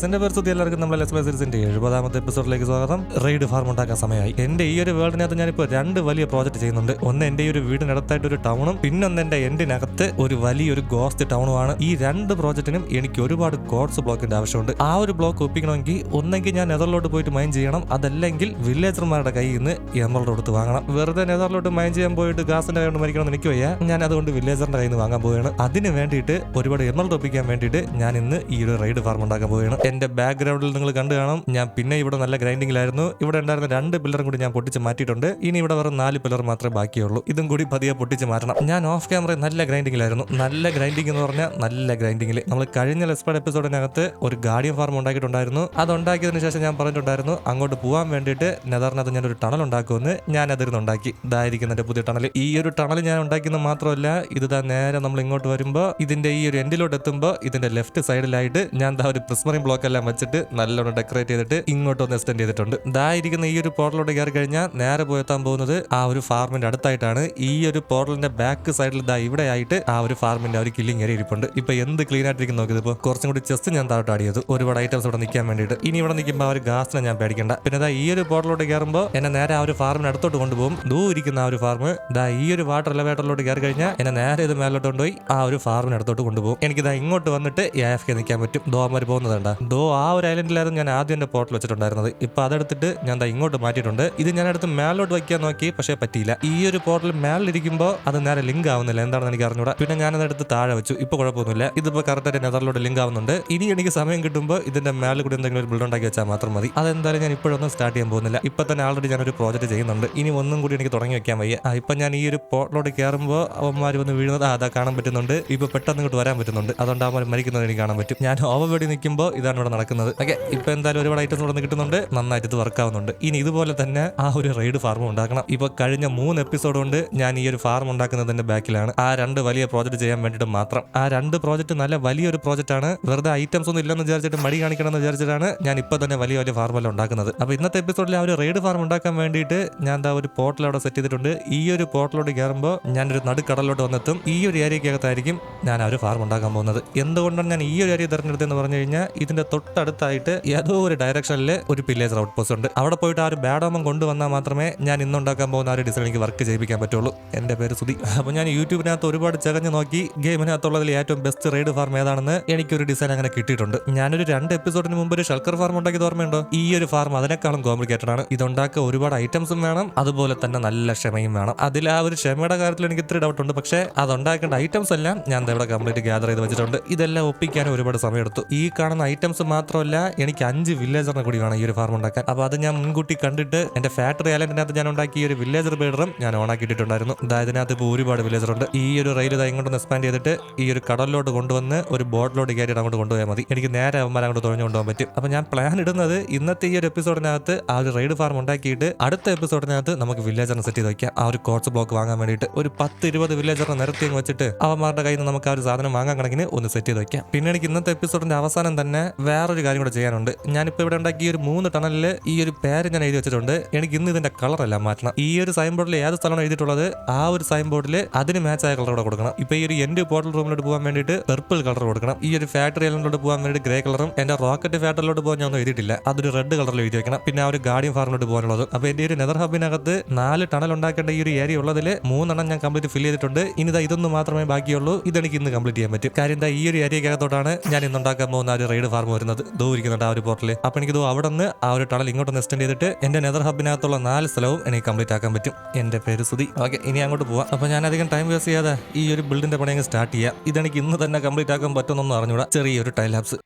ഗൈസിന്റെ പരിസ്ഥിതി എല്ലാവർക്കും നമ്മളെ ലെസ് സീരീസിന്റെ എഴുപതാമത്തെ എപ്പിസോഡിലേക്ക് സ്വാഗതം. റെയ്ഡ് ഫാർം ഉണ്ടാക്കാൻ സമയമായി. എന്റെ ഈ ഒരു വേൾഡിനകത്ത് ഞാനിപ്പോൾ രണ്ട് വലിയ പ്രോജക്റ്റ് ചെയ്യുന്നുണ്ട്. ഒന്ന് എന്റെ ഈ ഒരു വീടിനടുത്തായിട്ട് ഒരു ടൗണും പിന്നൊന്ന് എന്റെ എൻഡിനകത്ത് ഒരു വലിയൊരു ഗോസ്റ്റ് ടൗണുമാണ് ഈ രണ്ട് പ്രോജക്റ്റിനും എനിക്ക് ഒരുപാട് ഗോഡ്സ് ബ്ലോക്കിന്റെ ആവശ്യമുണ്ട്. ആ ഒരു ബ്ലോക്ക് ഒപ്പിക്കണമെങ്കിൽ ഒന്നെങ്കിൽ ഞാൻ നെതറിലോട്ട് പോയിട്ട് മൈൻ ചെയ്യണം. അതല്ലെങ്കിൽ വില്ലേജർമാരുടെ കയ്യിൽ നിന്ന് എമറോട് കൊടുത്ത് വാങ്ങണം. വെറുതെ നെതറിലോട്ട് മൈൻ ചെയ്യാൻ പോയിട്ട് ഗാസിന്റെ കൈകൊണ്ട് മരിക്കണം എനിക്ക് വയ്യ. ഞാൻ അതുകൊണ്ട് വില്ലേജറിന്റെ കയ്യിൽ നിന്ന് വാങ്ങാൻ പോവുകയാണ്. അതിന് വേണ്ടിയിട്ട് ഒരുപാട് എമറോട് ഒപ്പിക്കാൻ വേണ്ടിയിട്ട് ഞാൻ ഇന്ന് ഈ ഒരു റൈഡ് ഫാർം ഉണ്ടാക്കാൻ പോവുകയാണ്. എന്റെ ബാക്ക്ഗ്രൗണ്ടിൽ നിങ്ങൾ കണ്ടു കാണാം. ഞാൻ പിന്നെ ഇവിടെ നല്ല ഗ്രൈൻഡിങ്ങിലായിരുന്നു ഇവിടെ ഉണ്ടായിരുന്ന രണ്ട് പില്ലറും കൂടി ഞാൻ പൊട്ടിച്ച് മാറ്റിയിട്ടുണ്ട്. ഇനി ഇവിടെ വെറും നാല് പില്ലർ മാത്രമേ ബാക്കിയുള്ളൂ. ഇതും കൂടി പതിയെ പൊട്ടിച്ച് മാറ്റണം. ഞാൻ ഓഫ് ക്യാമറ നല്ല ഗ്രൈൻഡിങ്ങിലായിരുന്നു നല്ല ഗ്രൈൻഡിങ് എന്ന് പറഞ്ഞാൽ നല്ല ഗ്രൈൻഡിങ്ങിൽ നമ്മൾ കഴിഞ്ഞ ലെസ്പേഡ് എപ്പിസോഡിനകത്ത് ഒരു ഗാർഡിയൻ ഫാർം ഉണ്ടാക്കിയിട്ടുണ്ടായിരുന്നു. അത് ഉണ്ടാക്കിയതിന് ശേഷം ഞാൻ പറഞ്ഞിട്ടുണ്ടായിരുന്നു അങ്ങോട്ട് പോകാൻ വേണ്ടിയിട്ട് നെതറിനകത്ത് ഞാൻ ഒരു ടണൽ ഉണ്ടാക്കുമെന്ന് ഞാൻ അതിരുന്ന് ഉണ്ടാക്കി. ഇതായിരിക്കും എന്റെ പുതിയ ടണൽ ഈ ഒരു ടണൽ ഞാൻ ഉണ്ടാക്കുന്നത് മാത്രമല്ല ഇത് താ നേരെ നമ്മൾ ഇങ്ങോട്ട് വരുമ്പോൾ ഇതിന്റെ ഈ ഒരു എൻഡിലോട്ട് എത്തുമ്പോൾ ഇതിന്റെ ലെഫ്റ്റ് സൈഡിലായിട്ട് ഞാൻ ഒരു പ്രിസ്മറിംഗ് ബ്ലോക്ക് എല്ലാം വെച്ചിട്ട് നല്ലോണം ഡെക്കറേറ്റ് ചെയ്തിട്ട് ഇങ്ങോട്ട് ഒന്ന് എക്സ്റ്റെൻഡ് ചെയ്തിട്ടുണ്ട്. ദാ ഇരിക്കുന്ന ഈ ഒരു പോർട്ടലോട്ട് കയറി കഴിഞ്ഞാൽ നേരെ പോയെത്താൻ പോകുന്നത് ആ ഒരു ഫാർമിന്റെ അടുത്തായിട്ടാണ്. ഈ ഒരു പോർട്ടലിന്റെ ബാക്ക് സൈഡിൽ ദാ ഇവിടെ ആയിട്ട് ആ ഒരു ഫാർമിന്റെ ഒരു കില്ലിങ് ഏരിയ ഇരിപ്പുണ്ട്. ഇപ്പൊ എന്ത് ക്ലീൻ ആയിട്ടിരിക്കും നോക്കിയത് ഇപ്പോൾ കുറച്ചും കൂടി ചെസ്റ്റ് ഞാൻ താഴോട്ട് ആടിയത് ഒരുപാട് ഐറ്റംസ് ഇവിടെ നിൽക്കാൻ വേണ്ടിയിട്ട്. ഇനി ഇവിടെ നിൽക്കുമ്പോൾ ആ ഒരു ഗാസിനെ ഞാൻ പേടിക്കണ്ട. പിന്നെ ദാ ഈ ഒരു പോർട്ടലോട്ട് കയറുമ്പോൾ എന്നെ നേരെ ആ ഒരു ഫാർമിന് അടുത്തോട്ട് കൊണ്ടുപോകും. ദൂ ഇരിക്കുന്ന ആ ഒരു ഫാർം ദാ ഈ ഒരു വാട്ടർ എലവേറ്ററിലോട്ട് കയറി കഴിഞ്ഞാൽ എന്നെ നേരെ ഇത് മേലോട്ട് കൊണ്ടുപോയി ആ ഒരു ഫാർമിന് അടുത്തോട്ട് കൊണ്ടുപോകും. എനിക്ക് ദാ ഇങ്ങോട്ട് വന്നിട്ട് എഫ് കെ നിൽക്കാൻ പറ്റും. ദോ അമ്മര് പോകുന്നതുണ്ട ദോ ആ ഒരു ഐലൻഡിലായിരുന്നു ഞാൻ ആദ്യം എന്റെ പോർട്ടൽ വെച്ചിട്ടുണ്ടായിരുന്നത്. ഇപ്പോൾ അതെടുത്തിട്ട് ഞാൻ ദാ ഇങ്ങോട്ട് മാറ്റിയിട്ടുണ്ട്. ഇത് ഞാൻ അടുത്ത് മേലോട്ട് വയ്ക്കാൻ നോക്കി പക്ഷേ പറ്റിയില്ല. ഈ ഒരു പോർട്ടൽ മേലിരിക്കുമ്പോൾ അത് നേരെ ലിങ്ക് ആവുന്നില്ല. എന്താണെന്ന് എനിക്ക് അറിഞ്ഞൂടാ. പിന്നെ ഞാൻ അതെടുത്ത് താഴെ വെച്ചു. ഇപ്പോൾ കുഴപ്പമൊന്നുമില്ല. ഇതിപ്പോൾ കറക്റ്റായിട്ട് നെതറിലോട്ട് ലിങ്ക് ആവുന്നുണ്ട്. ഇനി എനിക്ക് സമയം കിട്ടുമ്പോൾ ഇതിന്റെ മേളിൽ കൂടി എന്തെങ്കിലും ഒരു ബിൽഡ് ഉണ്ടാക്കി വെച്ചാൽ മാത്രം മതി. അതെന്തായാലും ഞാൻ ഇപ്പോഴൊന്നും സ്റ്റാർട്ട് ചെയ്യാൻ പോകുന്നില്ല. ഇപ്പോൾ തന്നെ ആൾറെഡി ഞാനൊരു പ്രോജക്റ്റ് ചെയ്യുന്നുണ്ട്. ഇനി ഒന്നും കൂടി എനിക്ക് തുടങ്ങി വെക്കാൻ വയ്യ. ആ, ഇപ്പം ഞാൻ ഈ ഒരു പോർട്ടിലോട്ട് കയറുമ്പോൾ അവന്മാർ വന്ന് വീഴുന്നത് അതാ കാണാൻ പറ്റുന്നുണ്ട്. ഇപ്പോൾ പെട്ടെന്ന് ഇങ്ങോട്ട് വരാൻ പറ്റുന്നുണ്ട്. അതുകൊണ്ട് അവന്മാർ മരിക്കുന്നത് എനിക്ക് കാണാൻ പറ്റും. ഞാൻ ഓവർ വെടി നിൽക്കുമ്പോൾ ഇതാണ് ഇവിടെ നടക്കുന്നത്. ഓക്കെ ഇപ്പൊ എന്തായാലും ഒരുപാട് ഐറ്റംസ് ഇവിടെ കിട്ടുന്നുണ്ട്. നന്നായിട്ട് ഇത് വർക്ക് ആവുന്നുണ്ട്. ഇനി ഇതുപോലെ തന്നെ ആ ഒരു റൈഡ് ഫാർം ഉണ്ടാക്കണം. ഇപ്പൊ കഴിഞ്ഞ മൂന്ന് എപ്പിസോഡ് കൊണ്ട് ഞാൻ ഈ ഒരു ഫാർം ഉണ്ടാക്കുന്നതിന്റെ ബാക്കിലാണ്. ആ രണ്ട് വലിയ പ്രോജക്റ്റ് ചെയ്യാൻ വേണ്ടിട്ട് മാത്രം. ആ രണ്ട് പ്രോജക്റ്റ് നല്ല വലിയൊരു പ്രോജക്റ്റ് ആണ്. വെറുതെ ഐറ്റംസ് ഒന്നും ഇല്ലെന്ന് വിചാരിച്ചിട്ട് മടി കാണിക്കണം എന്ന് വിചാരിച്ചിട്ടാണ് ഞാൻ ഇപ്പൊ തന്നെ വലിയ വലിയ ഫാർമെല്ലാം ഉണ്ടാക്കുന്നത്. അപ്പൊ ഇന്നത്തെ എപ്പിസോഡിൽ ആ ഒരു റൈഡ് ഫാർം ഉണ്ടാക്കാൻ വേണ്ടിയിട്ട് ഞാൻ എന്താ ഒരു പോർട്ടൽ അവിടെ സെറ്റ് ചെയ്തിട്ടുണ്ട്. ഈ ഒരു പോർട്ടലോട്ട് കയറുമ്പോൾ ഞാനൊരു നടുക്കടലോട്ട് വന്നെത്തും. ഈ ഒരു ഏരിയക്കകത്തായിരിക്കും ഞാൻ ആ ഒരു ഫാർം ഉണ്ടാക്കാൻ പോകുന്നത്. എന്തുകൊണ്ടാണ് ഞാൻ ഈ ഒരു ഏരിയ തിരഞ്ഞെടുത്തതെന്ന് പറഞ്ഞു കഴിഞ്ഞാൽ ഇതിന്റെ തൊട്ടടുത്തായിട്ട് ഏതോ ഒരു ഡയറക്ഷനിൽ ഒരു പില്ലേജർ ഔട്ട് പോസ്റ്റ് ഉണ്ട്. അവിടെ പോയിട്ട് ആ ഒരു ബാഡോമം കൊണ്ടുവന്നാൽ മാത്രമേ ഞാൻ ഇന്നുണ്ടാക്കാൻ പോകുന്ന ആ ഒരു ഡിസൈൻ എനിക്ക് വർക്ക് ചെയ്യിപ്പിക്കാൻ പറ്റുള്ളൂ. എന്റെ പേര് സുധി. അപ്പോൾ ഞാൻ യൂട്യൂബിനകത്ത് ഒരുപാട് ചകഞ്ഞ് നോക്കി ഗെയിമിനകത്തുള്ളതിൽ ഏറ്റവും ബെസ്റ്റ് റൈഡ് ഫാർം ഏതാണെന്ന് എനിക്കൊരു ഡിസൈൻ അങ്ങനെ കിട്ടിയിട്ടുണ്ട്. ഞാനൊരു രണ്ട് എപ്പിസോഡിന് മുമ്പ് ഒരു ഷൾക്കർ ഫാർം ഉണ്ടാക്കിയത് ഓർമ്മയുണ്ടോ? ഈ ഒരു ഫാർം അതിനേക്കാളും കോംപ്ലിക്കേറ്റഡ് ആണ്. ഇതുണ്ടാക്കുക ഒരുപാട് ഐറ്റംസും വേണം. അതുപോലെ തന്നെ നല്ല ക്ഷമയും വേണം. അതിൽ ആ ഒരു ക്ഷമയുടെ കാര്യത്തിൽ എനിക്ക് ഇത്ര ഡൗട്ട് ഉണ്ട്. പക്ഷേ അത് ഉണ്ടാക്കേണ്ട ഐറ്റംസ് എല്ലാം ഞാൻ ഇവിടെ കംപ്ലീറ്റ് ഗ്യാദർ ചെയ്ത് വെച്ചിട്ടുണ്ട്. ഇതെല്ലാം ഒപ്പിക്കാൻ ഒരുപാട് സമയം സമയമെടുത്തു. ഈ കാണുന്ന ഐറ്റംസ് മാത്രമല്ല എനിക്ക് അഞ്ച് വില്ലേജറിനെ കൂടി വേണം ഈ ഒരു ഫാം ഉണ്ടാക്കാൻ. അപ്പോൾ അത് ഞാൻ മുൻകൂട്ടി കണ്ടിട്ട് എന്റെ ഫാക്ടറി അലന്റിനകത്ത് ഞാൻ ഉണ്ടാക്കിയ ഒരു വില്ലേജർ ബീഡറും ഞാൻ ഓണാക്കിയിട്ടിട്ടുണ്ടായിരുന്നു അതായത് ഇതിനകത്ത് ഇപ്പോൾ ഒരുപാട് വില്ലേജർ ഉണ്ട്. ഈ ഒരു റെയിൽ ഇത് ഇങ്ങോട്ട് എക്സ്പാൻഡ് ചെയ്തിട്ട് ഈ ഒരു കടലിലോട്ട് കൊണ്ടുവന്ന് ഒരു ബോട്ടിലോട്ട് കയറ്റിയിട്ട് അങ്ങോട്ട് കൊണ്ടുപോയാൽ മതി. എനിക്ക് നേരെ അവന്മാരെ അങ്ങോട്ട് തുഴഞ്ഞു കൊണ്ടുപോകാൻ പറ്റും. അപ്പോൾ ഞാൻ പ്ലാൻ ഇടുന്നത് ഇന്നത്തെ ഈ ഒരു എപ്പിസോഡിനകത്ത് ആ ഒരു റെയ്ഡ് ഫാർം ഉണ്ടാക്കിയിട്ട് അടുത്ത എപ്പിസോഡിനകത്ത് നമുക്ക് വില്ലേജറിനെ സെറ്റ് ചെയ്ത് വയ്ക്കാം ആ ഒരു കോർട്സ് ബ്ലോക്ക് വാങ്ങാൻ വേണ്ടിയിട്ട് ഒരു പത്ത് ഇരുപത് വില്ലേജറിനെ നിരത്തി വെച്ചിട്ട് അവന്മാരുടെ കയ്യിൽ നിന്ന് നമുക്ക് ആ ഒരു സാധനം വാങ്ങാൻ കണക്കിന് ഒന്ന് സെറ്റ് ചെയ്ത് വയ്ക്കാം പിന്നെ എനിക്ക് ഇന്നത്തെ എപ്പിസോഡിന്റെ അവസാനം തന്നെ വേറൊരു കാര്യം കൂടെ ചെയ്യാനുണ്ട്. ഞാനിപ്പോൾ ഇവിടെ ഉണ്ടാക്കിയ ഒരു മൂന്ന് ടണലിൽ ഈ ഒരു പേര് ഞാൻ എഴുതി വെച്ചിട്ടുണ്ട്. എനിക്ക് ഇന്ന് ഇതിന്റെ കളർ അല്ല മാറ്റണം. ഈ ഒരു സൈൻ ബോർഡിൽ ഏത് സ്ഥലമാണ് എഴുതിയിട്ടുള്ളത് ആ ഒരു സൈൻ ബോർഡിൽ അതിന് മാച്ച് ആയ കളർ കൂടെ കൊടുക്കണം. ഇപ്പൊ ഈ ഒരു എന്റെ പോർട്ടൽ റൂമിലോട്ട് പോകാൻ വേണ്ടിയിട്ട് പെർപ്പിൾ കളർ കൊടുക്കണം. ഈ ഒരു ഫാക്ടറി എല്ലാം പോകാൻ വേണ്ടി ഗ്രേ കളറും എന്റെ റോക്കറ്റ് ഫാക്ടറിലോട്ട് പോകാൻ ഞാൻ ഒന്നും എഴുതിയിട്ടില്ല. അതൊരു റെഡ് കളറിൽ എഴുതി വെക്കണം. പിന്നെ ആ ഒരു ഗാർഡിയൻ ഫാർമിലോട്ട് പോകാനുള്ളത് അപ്പൊ എന്റെ ഒരു നെതർ ഹബിനകത്ത് നാല് ടണൽ ഉണ്ടാക്കേണ്ട ഈ ഒരു ഏരിയ ഉള്ളതിൽ മൂന്നെണ്ണം ഞാൻ കംപ്ലീറ്റ് ഫിൽ ചെയ്തിട്ടുണ്ട്. ഇനി ഇതൊന്നും മാത്രമേ ബാക്കിയുള്ളൂ. ഇതെനിക്ക് ഇന്ന് കംപ്ലീറ്റ് ചെയ്യാൻ പറ്റും. കാര്യം എന്താ ഈ ഒരു ഏരിയക്കകത്തോട്ടാണ് ഞാൻ ഇന്ന് ഉണ്ടാക്കാൻ പോകുന്ന ഒരു റൈഡ് ഫാർം വരുന്നത്. ദോ ഇരിക്കുന്നുണ്ട് ആ ഒരു പോർട്ടൽ അപ്പൊ എനിക്ക് ദോ അവിടെ നിന്ന് ആ ഒരു ടണൽ ഇങ്ങോട്ടൊന്ന് എക്സ്റ്റെൻഡ് ചെയ്തിട്ട് എന്റെ നെതർ ഹബിനകത്തുള്ള നാല് സ്ഥലവും എനിക്ക് കംപ്ലീറ്റ് ആക്കാൻ പറ്റും. എന്റെ പേര് സുതി ഓക്കെ ഇനി അങ്ങോട്ട് പോവാം. അപ്പൊ ഞാൻ അധികം ടൈം വേസ്റ്റ് ചെയ്യാതെ ഈ ഒരു ബിൽഡിന്റെ പണി അങ്ങ് സ്റ്റാർട്ട് ചെയ്യാം. ഇതെനിക്ക് ഇന്ന് തന്നെ കംപ്ലീറ്റ് ആക്കാൻ പറ്റുമെന്നൊന്നും അറിഞ്ഞൂടാ. ചെറിയൊരു ഹാപ്സ്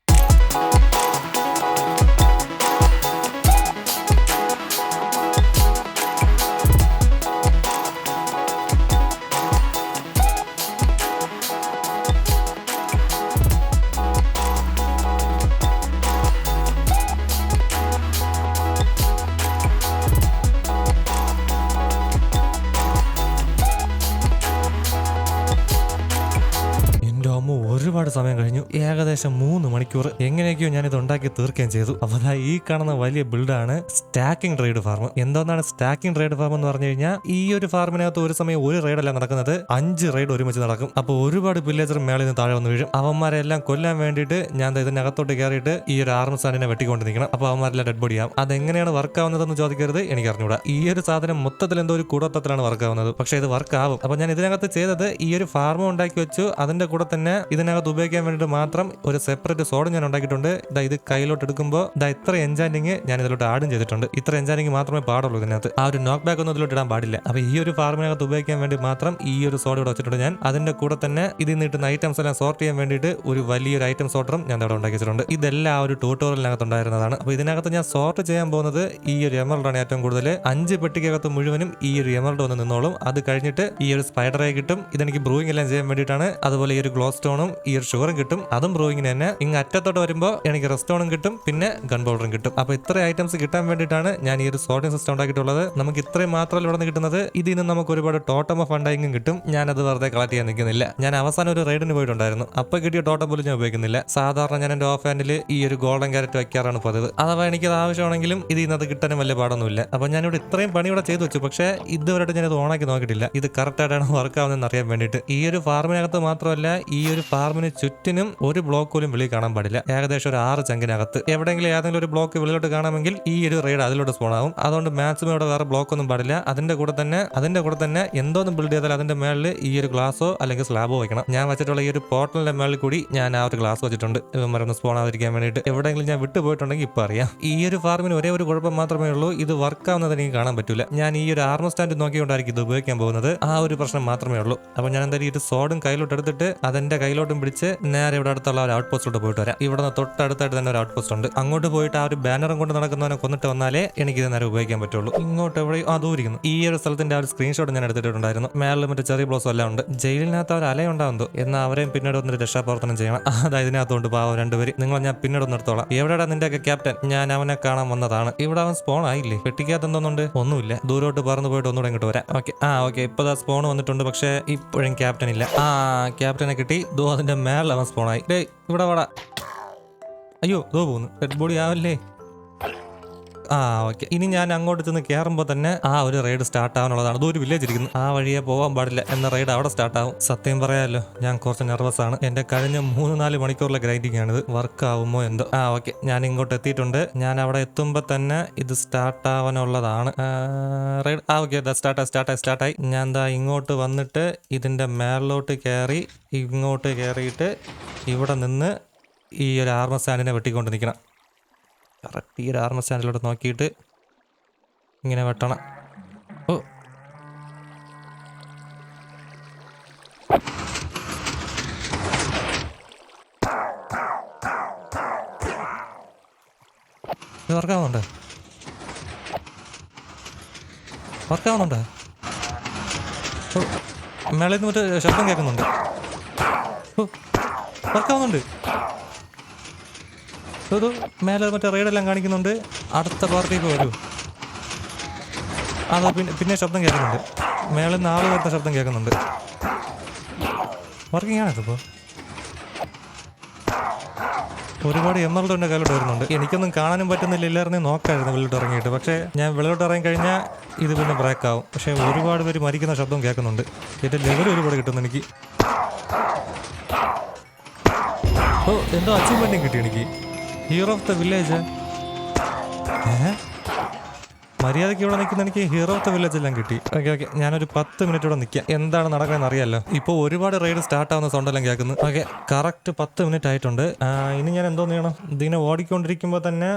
ഏകദേശം മൂന്ന് മണിക്കൂർ എങ്ങനെയൊക്കെയോ ഞാൻ ഇത് ഉണ്ടാക്കി തീർക്കുകയും ചെയ്തു. അപ്പോൾ അതാ ഈ കാണുന്ന വലിയ ബിൽഡാണ് സ്റ്റാക്കിംഗ് റൈഡ് ഫാം. എന്തോന്നാണ് സ്റ്റാക്കിംഗ് റൈഡ് ഫാം എന്ന് പറഞ്ഞു കഴിഞ്ഞാൽ ഈ ഒരു ഫാർമിനകത്ത് ഒരു സമയം ഒരു റൈഡല്ല നടക്കുന്നത്. അഞ്ച് റൈഡ് ഒരുമിച്ച് നടക്കും. അപ്പോൾ ഒരുപാട് വില്ലേജർ മേളിൽ നിന്ന് താഴെ വന്ന് വീഴും. അവന്മാരെ എല്ലാം കൊല്ലാൻ വേണ്ടിയിട്ട് ഞാൻ ഇതിനകത്തോട്ട് കയറിയിട്ട് ഈ ഒരു ആർമ സാധനം വെട്ടിക്കൊണ്ട് നിൽക്കണം അപ്പോൾ അവന്മാരെല്ലാം ഡെഡ് ബോഡി ആവും അതെങ്ങനെയാണ് വർക്ക് ആവുന്നതെന്ന് ചോദിക്കരുത്. എനിക്ക് അറിഞ്ഞൂടാ ഈ ഒരു സാധനം മൊത്തത്തിൽ എന്തോ ഒരു കൂടത്തത്തിലാണ് വർക്ക് ആവുന്നത്. പക്ഷേ ഇത് വർക്ക് ആവും. അപ്പോൾ ഞാൻ ഇതിനകത്ത് ചെയ്തത് ഈ ഒരു ഫാർമ ഉണ്ടാക്കി വെച്ചു. അതിന്റെ കൂടെ തന്നെ ഇതിനകത്ത് ഉപയോഗിക്കാൻ വേണ്ടിയിട്ട് മാത്രം സെപ്പറേറ്റ് സോഡ് ഞാൻ ഉണ്ടാക്കിയിട്ടുണ്ട്. ഇതാ ഇത് കയ്യിലോട്ട് എടുക്കുമ്പോൾ ഇതാ ഇത്ര എൻജാൻഡിങ് ഞാൻ ഇതിലോട്ട് ആഡും ചെയ്തിട്ടുണ്ട്. ഇത്ര എൻജാൻഡിങ് മാത്രമേ പാടുള്ളൂ ഇതിനകത്ത്. ആ ഒരു നോക്ക് ബാക്ക് ഒന്നും ഇതിലോട്ട് ഇടാൻ പാടില്ല. അപ്പോൾ ഈ ഒരു ഫാർമിനകത്ത് ഉപയോഗിക്കാൻ വേണ്ടി മാത്രം ഈ ഒരു സോഡ് ഇവിടെ വെച്ചിട്ടുണ്ട് ഞാൻ. അതിന്റെ കൂടെ തന്നെ ഇതിൽ നിന്ന് കിട്ടുന്ന ഐറ്റംസ് എല്ലാം സോർട്ട് ചെയ്യാൻ വേണ്ടിയിട്ട് ഒരു വലിയൊരു ഐറ്റം സോർട്ടറും ഞാൻ ഇവിടെ ഉണ്ടാക്കിയിട്ടുണ്ട് ഇതെല്ലാം ആ ഒരു ട്യൂട്ടോറിയലിനകത്ത് ഉണ്ടായിരുന്നതാണ്. അപ്പോൾ ഇതിനകത്ത് ഞാൻ സോർട്ട് ചെയ്യാൻ പോകുന്നത് ഈ ഒരു എമറൽഡാണ് ഏറ്റവും കൂടുതൽ അഞ്ച് പെട്ടിക്കകത്ത് മുഴുവനും ഈ ഒരു എമറൽഡ് വന്ന് നിന്നോളും. അത് കഴിഞ്ഞിട്ട് ഈ ഒരു സ്പൈഡറെ കിട്ടും. ഇതെനിക്ക് ബ്രൂയിങ് എല്ലാം ചെയ്യാൻ വേണ്ടിയിട്ടാണ്. അതുപോലെ ഈ ഒരു ഗ്ലോ സ്റ്റോണും ഈ ഒരു ഷുഗറും കിട്ടും. അതും ബ്രൂയിങ്ങിന് തന്നെ ഇങ്ങ് അറ്റത്തോട്ട് വരുമ്പോൾ എനിക്ക് റെസ്റ്റോണും കിട്ടും പിന്നെ ഗൺ പൗഡറും കിട്ടും. അപ്പോൾ ഇത്ര ഐറ്റംസ് കിട്ടാൻ വേണ്ടിയിട്ടാണ് ഞാൻ ഈ ഒരു സോർട്ടിംഗ് സിസ്റ്റം ഉണ്ടാക്കിയിട്ടുള്ളത്. നമുക്ക് ഇത്രയും മാത്രമല്ല ഇവിടെ നിന്ന് കിട്ടുന്നത്. ഇതിൽ നിന്ന് നമുക്ക് ഒരുപാട് ടോട്ടം ഓഫ് ഫണ്ടായിങ്ങും കിട്ടും. ഞാൻ അത് വെറുതെ കളക്ട് ചെയ്യാൻ നിൽക്കുന്നില്ല. ഞാൻ അവസാനം ഒരു റൈഡിന് പോയിട്ടുണ്ടായിരുന്നു. അപ്പോൾ കിട്ടിയ ടോട്ടം പോലും ഞാൻ ഉപയോഗിക്കുന്നില്ല. സാധാരണ ഞാൻ എന്റെ ഓഫ് ഹാൻഡിൽ ഈ ഒരു ഗോൾഡൻ ക്യാരറ്റ് വയ്ക്കാറാണ് പതിവ്. അഥവാ എനിക്കത് ആവശ്യമാണെങ്കിലും ഇത് ഇന്നത് കിട്ടാനും വലിയ പാടൊന്നുമില്ല. അപ്പോൾ ഞാനിവിടെ ഇത്രയും പണി ഇവിടെ ചെയ്തു വെച്ചു. പക്ഷേ ഇതുവരെയായിട്ട് ഞാനത് ഓണാക്കി നോക്കിയിട്ടില്ല. ഇത് കറക്റ്റ് ആയിട്ടാണ് വർക്ക് ആവുന്നതെന്ന് അറിയാൻ വേണ്ടിയിട്ട്. ഈ ഒരു ഫാർമിനകത്ത് മാത്രമല്ല ഈ ഒരു ഫാർമിന് ചുറ്റിനും ഒരു ബ്ലോക്ക് പോലും വെളിയിൽ കാണാൻ പാടില്ല. ഏകദേശം ഒരു ആറ് ചങ്കിനകത്ത്. എവിടെയെങ്കിലും ഏതെങ്കിലും ഒരു ബ്ലോക്ക് വെളിയിലോട്ട് കാണാമെങ്കിൽ ഈ ഒരു റെയ്ഡ് അതിലോട്ട് സ്പോൺ ആവും. അതുകൊണ്ട് മാക്സിമം ഇവിടെ വേറെ ബ്ലോക്ക് ഒന്നും പാടില്ല. അതിന്റെ കൂടെ തന്നെ അതിന്റെ കൂടെ തന്നെ എന്തോന്ന് ബിൽഡ് ചെയ്താൽ അതിന്റെ മേളിൽ ഈ ഒരു ഗ്ലാസോ അല്ലെങ്കിൽ സ്ലാബോ വയ്ക്കണം ഞാൻ വെച്ചിട്ടുള്ള ഈ ഒരു പോർട്ടലിന്റെ മേളിൽ കൂടി ഞാൻ ആ ഒരു ഗ്ലാസ് വെച്ചിട്ടുണ്ട്. മരൊന്ന് സ്പോൺ ആതിരിക്കാൻ വേണ്ടിയിട്ട്. എവിടെയെങ്കിലും ഞാൻ വിട്ടു പോയിട്ടുണ്ടെങ്കിൽ ഇപ്പൊ അറിയാം. ഈ ഒരു ഫാർമിന് ഒരേ ഒരു കുഴപ്പം മാത്രമേ ഉള്ളൂ. ഇത് വർക്ക് ആവുന്നത് എനിക്ക് കാണാൻ പറ്റില്ല ഞാൻ ഈ ഒരു ആർമ സ്റ്റാൻഡ് നോക്കിക്കൊണ്ടായിരിക്കും ഇത് ഉപയോഗിക്കാൻ പോകുന്നത്. ആ ഒരു പ്രശ്നം മാത്രമേ ഉള്ളൂ. അപ്പോൾ ഞാൻ എന്തായാലും ഈ ഒരു സോഡും കയ്യിലോട്ട് എടുത്തിട്ട് അതെന്റെ കയ്യിലോട്ടും പിടിച്ച് നേരെ ഇവിടെ അടുത്തുള്ള ഒരു ഔട്ട് പോസ്റ്റിലോട്ട് പോയിട്ട് വരാം. ഇവിടെ തൊട്ടടുത്തായിട്ട് തന്നെ ഒരു ഔട്ട് പോസ്റ്റ് ഉണ്ട്. അങ്ങോട്ട് പോയിട്ട് ആ ഒരു ബാനറും കൊണ്ട് നടക്കുന്നവനെ കൊന്നിട്ട് വന്നാലേ എനിക്ക് ഇത് നേരെ ഉപയോഗിക്കാൻ പറ്റുള്ളൂ. ഇങ്ങോട്ട് എവിടെ ആ ഇരിക്കുന്നു ഈ ഒരു സ്ഥലത്തിന്റെ ആ ഒരു സ്ക്രീൻഷോട്ട് ഞാൻ എടുത്തിട്ടുണ്ടായിരുന്നു. മേളിൽ മറ്റേ ചെറിയ ബ്ലോസും എല്ലാം ഉണ്ട്. ജയിലിനകത്ത് അവർ അലയുണ്ടാവുന്നതോ എന്നാൽ അവരെയും പിന്നീട് ഒന്ന് രക്ഷാപ്രവർത്തനം ചെയ്യണം. അതായത് ഇതിനകത്തുണ്ട് പാവം രണ്ടുപേര്. നിങ്ങൾ ഞാൻ പിന്നീട് ഒന്ന് എടുത്തോളാം. എവിടെയാണ് നിന്റെയൊക്കെ ക്യാപ്റ്റൻ? ഞാൻ അവനെ കാണാൻ വന്നതാണ്. ഇവിടെ അവൻ സ്പോൺ ആയില്ലേ? പെട്ടിക്കകത്ത് എന്തോന്നുണ്ട്? ഒന്നുമില്ല. ദൂരോട്ട് പറന്ന് പോയിട്ട് ഒന്നുകൂടെ ഇങ്ങോട്ട് വരാം. ഓക്കെ. ആ ഓക്കെ. ഇപ്പൊ സ്പോൺ വന്നിട്ടുണ്ട്. പക്ഷേ ഇപ്പോഴും ക്യാപ്റ്റൻ ഇല്ല. ആ ക്യാപ്റ്റനെ കിട്ടി. ദോ അതിന്റെ മേളിൽ അവൻ സ്പോൺ ആയി. ഇവിടെ വട. അയ്യോ ഇതോ പോകുന്നു. ഡെഡ് ബോഡി ആവല്ലേ? ആ ഓക്കെ ഇനി ഞാൻ അങ്ങോട്ട് ചെന്ന് കയറുമ്പോൾ തന്നെ ആ ഒരു റൈഡ് സ്റ്റാർട്ട് ആവാനുള്ളതാണ്. അതൊരു വില്ലേജ് ഇരിക്കുന്നു. ആ വഴിയെ പോകാൻ പാടില്ല എന്ന റൈഡ് അവിടെ സ്റ്റാർട്ട് ആവും. സത്യം പറയാമല്ലോ ഞാൻ കുറച്ച് നെർവസ് ആണ്. എന്റെ കഴിഞ്ഞ മൂന്ന് നാല് മണിക്കൂറിലെ ഗ്രൈൻഡിങ് ആണിത്. വർക്ക് ആവുമോ എന്തോ? ആ ഓക്കെ ഞാൻ ഇങ്ങോട്ട് എത്തിയിട്ടുണ്ട്. ഞാൻ അവിടെ എത്തുമ്പോൾ തന്നെ ഇത് സ്റ്റാർട്ട് ആവാനുള്ളതാണ്. റൈഡ് ആ ഓക്കെ സ്റ്റാർട്ട് സ്റ്റാർട്ടായി സ്റ്റാർട്ടായി ഞാൻ എന്താ ഇങ്ങോട്ട് വന്നിട്ട് ഇതിന്റെ മേളിലോട്ട് കയറി ഇങ്ങോട്ട് കയറിയിട്ട് ഇവിടെ നിന്ന് ഈ ഒരു ആർമ സ്റ്റാൻഡിനെ വെട്ടിക്കൊണ്ട് നിൽക്കണം കറക്റ്റ് ഈ ഒരു ആർമ സ്റ്റാൻഡിലോട്ട് നോക്കിയിട്ട് ഇങ്ങനെ വെട്ടണം. ഓ. ഇത് വർക്കാവുന്നുണ്ട് വർക്കാവുന്നുണ്ട് മേളയിൽ നിന്ന് മറ്റേ ശബ്ദം കേൾക്കുന്നുണ്ട്. ഓ. വർക്കാവുന്നുണ്ട്. ഇത് മേലെ മറ്റേ റൈഡെല്ലാം കാണിക്കുന്നുണ്ട്. അടുത്ത പാർട്ടിക്ക് വരൂ. അത് പിന്നെ പിന്നെ ശബ്ദം കേൾക്കുന്നുണ്ട്. മേളിൽ നിന്ന് ആൾ വരുന്ന ശബ്ദം കേൾക്കുന്നുണ്ട്. വർക്കിംഗ് ആണ് ഇതിപ്പോൾ ഒരുപാട് എമറൽഡ് എന്റെ കയ്യിലോട്ട് വരുന്നുണ്ട്. എനിക്കൊന്നും കാണാനും പറ്റുന്നില്ല. എല്ലാവരും നോക്കായിരുന്നു വെള്ളിട്ട് ഇറങ്ങിയിട്ട്. പക്ഷേ ഞാൻ വെള്ളിലോട്ട് ഇറങ്ങി കഴിഞ്ഞാൽ ഇത് പിന്നെ ബ്രേക്ക് ആവും. പക്ഷേ ഒരുപാട് പേര് മരിക്കുന്ന ശബ്ദം കേൾക്കുന്നുണ്ട്. എന്റെ ലെവൽ ഒരുപാട് കിട്ടുന്നു എനിക്ക്. ഓ എന്തോ അച്ചീവ്മെന്റും കിട്ടി എനിക്ക്? ഹീറോ ഓഫ് ദ വില്ലേജ് ഏ? മര്യാദയ്ക്ക് ഇവിടെ നിൽക്കുന്ന എനിക്ക് ഹീറോ ഓഫ് ദ വില്ലേജ് എല്ലാം കിട്ടി. ഓക്കെ ഓക്കെ ഞാനൊരു പത്ത് മിനിറ്റ് ഇവിടെ നിൽക്കാം. എന്താണ് നടക്കുന്നത് അറിയാലോ? ഇപ്പോൾ ഒരുപാട് റൈഡ് സ്റ്റാർട്ട് ആവുന്ന സൗണ്ട് എല്ലാം കേൾക്കുന്നു. ഓക്കെ കറക്റ്റ് പത്ത് മിനിറ്റ് ആയിട്ടുണ്ട്. ഇനി ഞാൻ എന്തോ ചെയ്യണം? ഇതിനെ ഓടിക്കൊണ്ടിരിക്കുമ്പോൾ തന്നെ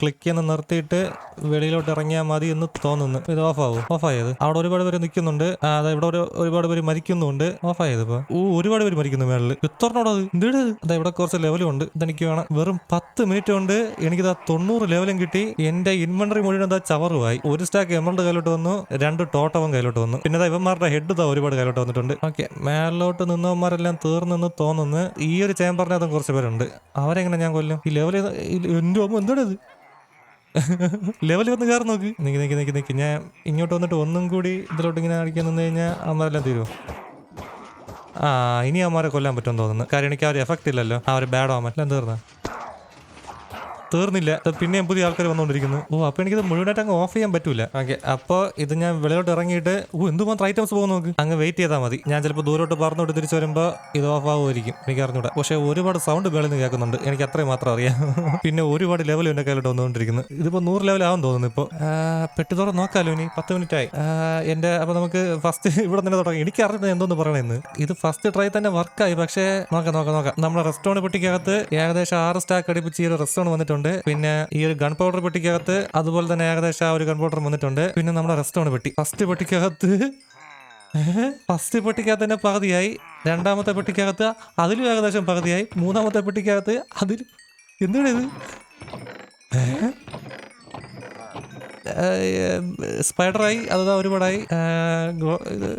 ക്ലിക്ക് ചെയ്യുന്ന നിർത്തിയിട്ട് വെളിയിലോട്ട് ഇറങ്ങിയാൽ മതി എന്ന് തോന്നുന്നു. ഇത് ഓഫ് ആവും? ഓഫ് ആയത്. അവിടെ ഒരുപാട് പേര് നിൽക്കുന്നുണ്ട്. അതായത് അതെ ഇവിടെ ഒരു ഒരുപാട് പേര് മരിക്കുന്നുണ്ട്. ഓഫ് ആയത് ഇപ്പോൾ ഓ ഒരുപാട് പേര് മരിക്കുന്നു മേളിൽ എത്രണ്ണോട് അത് എന്താണ് അതെ ഇവിടെ കുറച്ച് ലെവലും ഉണ്ട്. ഇതെനിക്ക് വേണം. വെറും പത്ത് മിനിറ്റ് കൊണ്ട് എനിക്കിതാ തൊണ്ണൂറ് ലെവലും കിട്ടി. എന്റെ ഇൻവെന്ററി മുഴുവൻ എന്താ ചവറുമായി ഒരു സ്റ്റാക്ക് എമറൽഡ് കയ്യിലോട്ട് വന്നു രണ്ട് ടോട്ടവും കയ്യിലോട്ട് വന്നു. പിന്നെ ഇവന്മാരുടെ ഹെഡ് ദാ ഒരുപാട് കയ്യിലോട്ട് വന്നിട്ടുണ്ട്. ഓക്കെ മേലോട്ട് നിന്നവന്മാരെല്ലാം തീർന്നെന്ന് തോന്നുന്നു. ഈ ഒരു ചേമ്പറിനകത്തും കുറച്ച് പേരുണ്ട്. അവരെങ്ങനെ ഞാൻ കൊല്ലും? ഈ ലെവൽ എന്റെ അമ്മ എന്താണിത് ലെവൽ വന്ന് കയറി നോക്ക്. നിക്ക് നിക്ക് നിക്ക് നിക്ക്. ഞാൻ ഇങ്ങോട്ട് വന്നിട്ട് ഒന്നും കൂടി ഇതിലോട്ട് ഇങ്ങനെ അടിക്കാൻ നിന്ന് കഴിഞ്ഞാൽ അമ്മരെല്ലാം തീരുമോ ആ ഇനി അവന്മാരെ കൊല്ലാൻ പറ്റുമെന്ന് തോന്നുന്നു. കാര്യം എനിക്ക് ഒരു എഫക്റ്റ് ഇല്ലല്ലോ. ആ ഒരു ബാഡ് ആവാൻ എല്ലാം തീർന്ന? തീർന്നില്ല. പിന്നെ പിന്നെയും പുതിയ ആൾക്കാർ വന്നുകൊണ്ടിരിക്കുന്നു. ഓ അപ്പോൾ എനിക്കിത് മുഴുവനായിട്ട് അങ്ങ് ഓഫ് ചെയ്യാൻ പറ്റൂല. ഓക്കെ അപ്പോൾ ഇത് ഞാൻ വെളിയിലോട്ട് ഇറങ്ങിയിട്ട് ഓ എന്തുമാത്രം ഐറ്റംസ് പോകുന്നു നോക്ക് അങ്ങ് വെയിറ്റ് ചെയ്താൽ മതി. ഞാൻ ചിലപ്പോൾ ദൂരോട്ട് പറഞ്ഞോട്ട് തിരിച്ചു വരുമ്പോൾ ഇത് ഓഫ് ആവുമായിരിക്കും. എനിക്ക് അറിഞ്ഞൂടാ. പക്ഷേ ഒരുപാട് സൗണ്ട് വേളിൽ നിന്ന് കേൾക്കുന്നുണ്ട്. എനിക്ക് അത്രയും മാത്രം അറിയാം. പിന്നെ ഒരുപാട് ലെവൽ എന്റെ കയ്യിലോട്ട് വന്നുകൊണ്ടിരിക്കുന്നു. ഇതിപ്പോൾ നൂറ് ആവും തോന്നുന്നു ഇപ്പോൾ പെട്ടി തുറന്ന് നോക്കാമല്ലോ ഇനി. പത്ത് മിനിറ്റ് ആയി എന്റെ അപ്പോൾ നമുക്ക് ഫസ്റ്റ് ഇവിടെ തന്നെ തുടങ്ങി. എനിക്ക് അറിഞ്ഞത് എന്തോന്ന് പറയണെന്ന്. ഇത് ഫസ്റ്റ് ട്രൈ തന്നെ വർക്കായി പക്ഷേ നോക്കാം നോക്കാം നോക്കാം. നമ്മുടെ റെസ്റ്റോറന്റ് പെട്ടിക്കകത്ത് ഏകദേശം ആറ് സ്റ്റാക്ക് അടിപ്പിച്ച് ഈ ഒരു റെസ്റ്റോറന്റ് വന്നിട്ടുണ്ട്. പിന്നെ ഈ ഒരു ഗൺ പൗഡർ പെട്ടിക്കകത്ത് അതുപോലെ തന്നെ ഏകദേശം ആ ഒരു ഗൺ പൗഡർ വന്നിട്ടുണ്ട് പിന്നെ നമ്മുടെ റെസ്റ്റോറന്റ് പെട്ടി ഫസ്റ്റ് പെട്ടിക്കകത്ത് ഫസ്റ്റ് പെട്ടിക്കകത്ത് തന്നെ പകുതിയായി രണ്ടാമത്തെ പെട്ടിക്കകത്ത് അതിലും ഏകദേശം പകുതിയായി മൂന്നാമത്തെ പെട്ടിക്കകത്ത് അതിൽ എന്താണ് ഇത് സ്പൈഡറായി അതാ ഒരുപാടായി ഇത്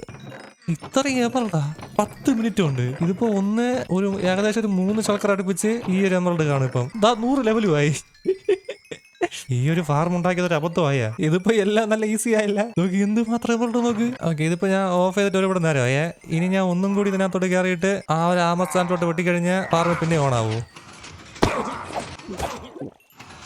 ഇത്രയും എമറൽഡാ പത്ത് മിനിറ്റ് ഉണ്ട്. ഇതിപ്പോ ഒന്ന് ഒരു ഏകദേശം ഒരു മൂന്ന് ശർക്കര അടുപ്പിച്ച് ഈ ഒരു എമറൽഡ് കാണും ഇപ്പം. ദാ നൂറ് ലെവലുമായി ഈ ഒരു ഫാർം ഉണ്ടാക്കിയത് ഒരു അബദ്ധമായ. ഇതിപ്പോ എല്ലാം നല്ല ഈസി ആയില്ല. നോക്കി എന്ത് മാത്രം എമറൽഡ് നോക്ക്? ഓക്കെ ഇതിപ്പോ ഞാൻ ഓഫ് ചെയ്തിട്ട് ഒരുപാട് നേരമായേ ഇനി ഞാൻ ഒന്നും കൂടി ഇതിനകത്തോട്ട് കയറിയിട്ട് ആ ഒരു ആമസാനിലോട്ട് വെട്ടിക്കഴിഞ്ഞാൽ ഫാർമ് പിന്നെ ഓണാവൂ